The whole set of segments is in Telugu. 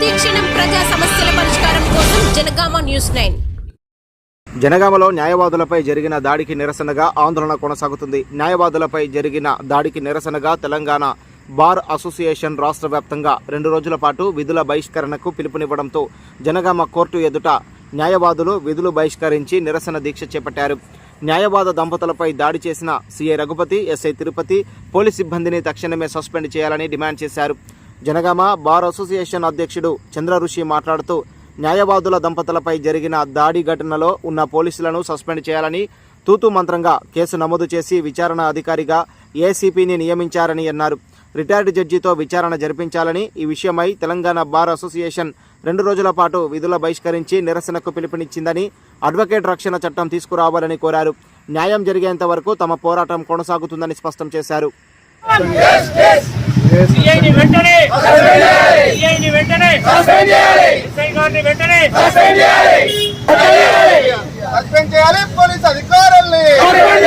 ప్రతిక్షణం ప్రజా సమస్యల పరిష్కారం కోసం జనగామ న్యూస్ నైన్. జనగామలో న్యాయవాదులపై జరిగిన దాడికి నిరసనగా ఆందోళన కొనసాగుతుంది. న్యాయవాదులపై జరిగిన దాడికి నిరసనగా తెలంగాణ బార్ అసోసియేషన్ రాష్ట్ర వ్యాప్తంగా రెండు రోజుల పాటు విధుల బహిష్కరణకు పిలుపునివ్వడంతో జనగామ కోర్టు ఎదుట న్యాయవాదులు విధులు బహిష్కరించి నిరసన దీక్ష చేపట్టారు. న్యాయవాద దంపతులపై దాడి చేసిన C I Raghupathi S I Tirupathi police సిబ్బందిని తక్షణమే సస్పెండ్ చేయాలని డిమాండ్ చేశారు. జనగామ బార్ అసోసియేషన్ అధ్యక్షుడు చంద్ర ఋషి మాట్లాడుతూ న్యాయవాదుల దంపతులపై జరిగిన దాడి ఘటనలో ఉన్న పోలీసులను సస్పెండ్ చేయాలని తూతు మంత్రంగా కేసు నమోదు చేసి విచారణ అధికారిగా ఏసీపీని నియమించారని అన్నారు. రిటైర్డ్ జడ్జితో విచారణ జరిపించాలని ఈ విషయమై తెలంగాణ బార్ అసోసియేషన్ రెండు రోజుల పాటు విధుల బహిష్కరించి నిరసనకు పిలుపునిచ్చిందని అడ్వకేట్ రక్షణ చట్టం తీసుకురావాలని కోరారు. న్యాయం జరిగేంత వరకు తమ పోరాటం కొనసాగుతుందని స్పష్టం చేశారు. సిఐని వెంటనే! సిఐని వెంటనే! ఎస్ఐ గారిని వెంటనే! సస్పెండ్ చేయాలి! పోలీస్ అధికారుల్ని! సస్పెండ్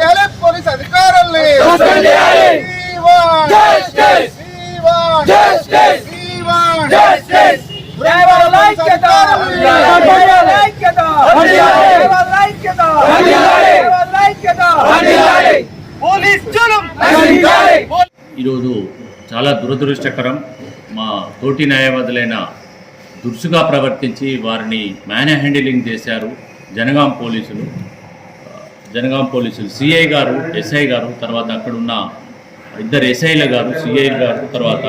చేయాలి! పోలీస్ అధికారుల్ని! want Justice! We want Justice! We want Justice! న్యాయవాదుల ఐక్యత! న్యాయవాదుల ఐక్యత! ఐక్యత! న్యాయవాదుల ఐక్యత! పోలీస్ జులుం ఈరోజు చాలా దురదృష్టకరం. మా తోటి న్యాయవాదులైన దురుసుగా ప్రవర్తించి వారిని మ్యాన్ హ్యాండిలింగ్ చేశారు జనగాం పోలీసులు. జనగాం పోలీసులు సిఐ గారు ఎస్ఐ గారు తర్వాత అక్కడున్న ఇద్దరు ఎస్ఐల గారు సిఐ గారు తర్వాత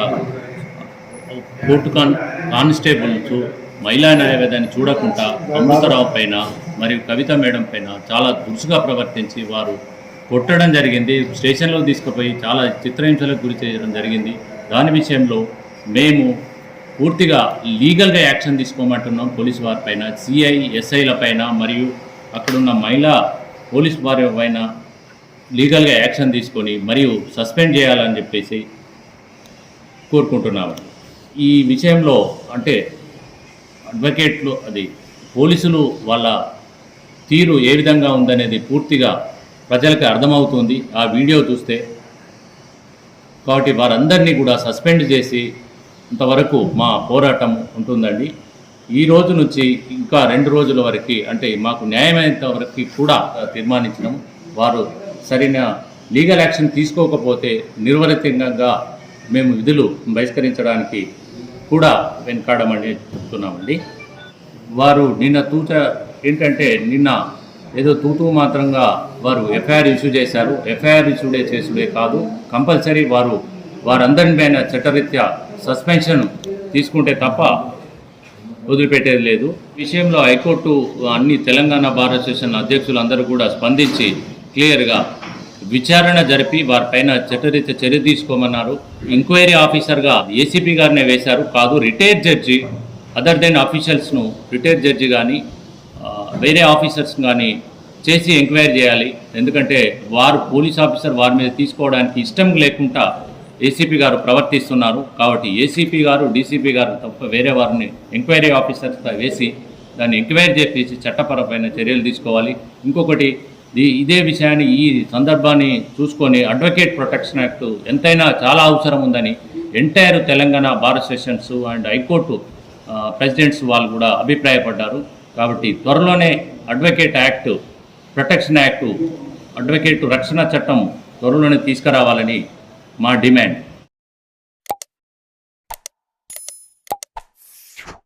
కోర్టు కాన్ కానిస్టేబుల్స్ మహిళా న్యాయవేదాన్ని చూడకుండా అమృతరావు పైన మరియు కవిత మేడం పైన చాలా దురుసుగా ప్రవర్తించి వారు కొట్టడం జరిగింది. స్టేషన్లో తీసుకుపోయి చాలా చిత్రహింసలకు గురి చేయడం జరిగింది. దాని విషయంలో మేము పూర్తిగా లీగల్గా యాక్షన్ తీసుకోమంటున్నాం. పోలీస్ వారి పైన సిఐ ఎస్ఐల పైన మరియు అక్కడున్న మహిళా పోలీస్ వారి పైన లీగల్గా యాక్షన్ తీసుకొని మరియు సస్పెండ్ చేయాలని చెప్పేసి కోరుకుంటున్నాము. ఈ విషయంలో అంటే అడ్వకేట్లు అది పోలీసులు వాళ్ళ తీరు ఏ విధంగా ఉందనేది పూర్తిగా ప్రజలకు అర్థమవుతుంది. ఆ వీడియో చూస్తే కాబట్టి వారందరినీ కూడా సస్పెండ్ చేసి ఇంతవరకు మా పోరాటం ఉంటుందండి. ఈ రోజు నుంచి ఇంకా రెండు రోజుల వరకు అంటే మాకు న్యాయమైనంత వరకు కూడా తీర్మానించడం వారు సరైన లీగల్ యాక్షన్ తీసుకోకపోతే నిర్వరితంగా మేము విధులు బహిష్కరించడానికి కూడా వెనకాడమని చెప్తున్నామండి. వారు నిన్న తూచ ఏంటంటే నిన్న ఏదో తూతూ మాత్రంగా వారు ఎఫ్ఐఆర్ ఇష్యూ చేశారు. ఎఫ్ఐఆర్ ఇష్యూడే చేసుడే కాదు. కంపల్సరీ వారు వారందరి పైన చట్టరీత్యా సస్పెన్షన్ తీసుకుంటే తప్ప వదిలిపెట్టేది లేదు. విషయంలో హైకోర్టు అన్ని తెలంగాణ బార్ అసోసియేషన్ అధ్యక్షులు అందరూ కూడా స్పందించి క్లియర్గా విచారణ జరిపి వారిపైన చట్టరీత్యా చర్య తీసుకోమన్నారు. ఎంక్వైరీ ఆఫీసర్గా ఏసీపీ గారినే వేశారు. కాదు రిటైర్డ్ జడ్జి అదర్ దెన్ ఆఫీషియల్స్ను రిటైర్డ్ జడ్జి కానీ వేరే ఆఫీసర్స్ కానీ చేసి ఎంక్వైరీ చేయాలి. ఎందుకంటే వారు పోలీస్ ఆఫీసర్ వారి మీద తీసుకోవడానికి ఇష్టం లేకుండా ఏసీపీ గారు ప్రవర్తిస్తున్నారు. కాబట్టి ఏసీపీ గారు డీసీపీ గారు తప్ప వేరే వారిని ఎంక్వైరీ ఆఫీసర్స్ వేసి దాన్ని ఎంక్వైరీ చేపించి చట్టపరమైన చర్యలు తీసుకోవాలి. ఇంకొకటి ఇదే విషయాన్ని ఈ సందర్భాన్ని చూసుకొని అడ్వకేట్ ప్రొటెక్షన్ యాక్ట్ ఎంతైనా చాలా అవసరం ఉందని entire Telangana bar associations and high court presidents వాళ్ళు కూడా అభిప్రాయపడ్డారు. కాబట్టి త్వరలోనే advocate act protection act advocate రక్షణ చట్టం త్వరలోనే తీసుకురావాలని మా డిమాండ్.